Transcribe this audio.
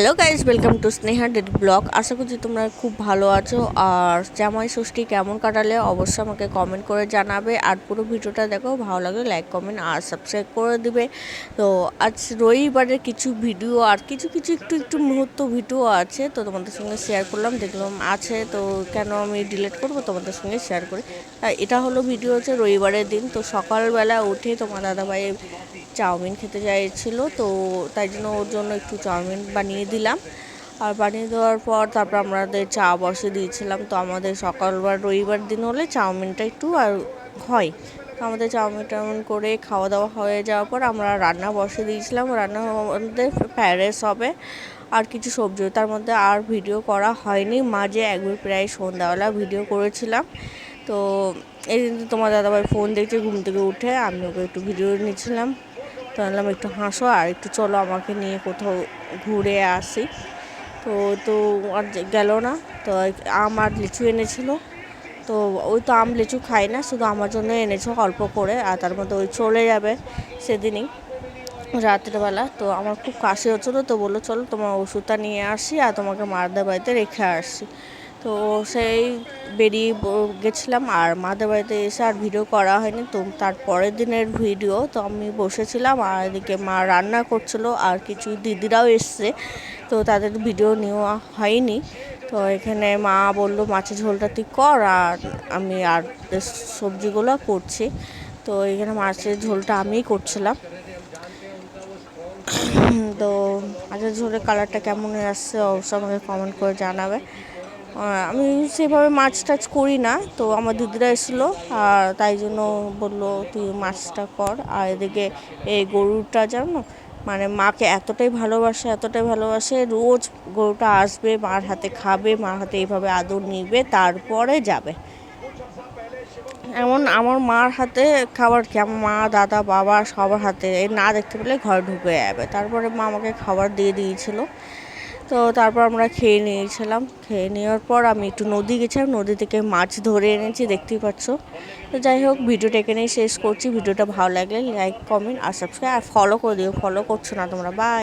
Hello guys welcome to Sneha dad blog আশা করছি তোমরা খুব ভালো আছো। আর জামাই ষষ্ঠী কেমন কাটালে অবশ্যই আমাকে কমেন্ট করে জানাবে। আর পুরো ভিডিওটা দেখো, ভালো লাগলে লাইক কমেন্ট আর সাবস্ক্রাইব করে দিবে। তো আজ রবিবারের কিছু ভিডিও আর কিছু কিছু একটু একটু মুহূর্ত ভিডিও আছে, তো তোমাদের সঙ্গে শেয়ার করলাম। দেখলাম আছে, তো কেন আমি ডিলিট করব তোমাদের সঙ্গে শেয়ার করি। এটা হলো ভিডিও হচ্ছে রবিবারের দিন। তো সকালবেলা উঠে তোমার দাদাভাই চাউমিন খেতে চাইছিল, তো তাই জন্য ওর জন্য একটু চাউমিন বানিয়ে দিলাম। আর বানিয়ে দেওয়ার পর তারপর আমাদের চা বসে দিয়েছিলাম, তো আমাদের সকালবার রবিবার দিন হলে চাউমিনটা একটু আর হয়। তো আমাদের চাউমিন টাউমিন করে খাওয়া দাওয়া হয়ে যাওয়ার পর আমরা রান্না বসে দিয়েছিলাম, রান্না আমাদের রাইস হবে আর কিছু সবজি। তার মধ্যে আর ভিডিও করা হয়নি মাঝে একবার প্রায় সন্ধ্যাবেলা ভিডিও করেছিলাম। তো এই তোমার দাদাভাই ফোন দেখছে, ঘুম থেকে উঠে, আমি ওকে একটু ভিডিও নিচ্ছিলাম। তো বললাম একটু হাসো আর একটু চলো আমাকে নিয়ে কোথাও ঘুরে আসি। তো তো আর গেল না, তো আম আর লিচু এনেছিল। তো ওই তো আম, লিচু খাই না, শুধু আমার জন্য এনেছো অল্প করে, আর তার মধ্যে ওই চলে যাবে সেদিনই, রাত্রেবেলা। তো আমার খুব কাশি হচ্ছিল, তো বলল, চলো তোমার ওষুধটা নিয়ে আসি, আর তোমাকে মারদা বাড়িতে রেখে আসছি তো সেই বেরিয়ে গেছিলাম আর মাদের বাড়িতে এসে আর ভিডিও করা হয়নি। তো তার পরের দিনের ভিডিও তো আমি বসেছিলাম আর এদিকে মা রান্না করছিল আর কিছু দিদিরাও এসছে। তো তাদের ভিডিও নেওয়া হয়নি। তো এখানে মা বলল, মাছের ঝোলটা তুই কর আর আমি আর সবজিগুলো করছি। তো এখানে মাছের ঝোলটা আমিই করছিলাম। তো মাছের ঝোলের কালারটা কেমন আসছে অবশ্যই আমাকে কমেন্ট করে জানাবে। আমি সেভাবে মাছ টাছ করি না। তো আমার দিদিরা এসেছিল, আর তাই জন্য বলল, তুই মাছটা কর। আর এদিকে এই গরুটা জানো মানে মাকে এতটাই ভালোবাসে এতটাই ভালোবাসে, রোজ গরুটা আসবে, মার হাতে খাবে, মার হাতে এইভাবে আদর নিবে, তারপরে যাবে। এমন আমার মার হাতে খাবার কি আমার মা, দাদা, বাবা সবার হাতে না দেখতে পেলে ঘরে ঢুকে যাবে। তারপরে মা আমাকে খাবার দিয়ে দিয়েছিল। তো তারপর আমরা খেয়ে নিয়েছিলাম। খেয়ে নেওয়ার পর আমি একটু নদী গেছিলাম, নদী থেকে মাছ ধরে এনেছি, দেখতেই পাচ্ছ। তো যাই হোক, ভিডিওটা এখানেই শেষ করছি। ভিডিওটা ভালো লাগলে লাইক কমেন্ট আর সাবস্ক্রাইব আর ফলো করে দিও। ফলো করছ না তোমরা বাই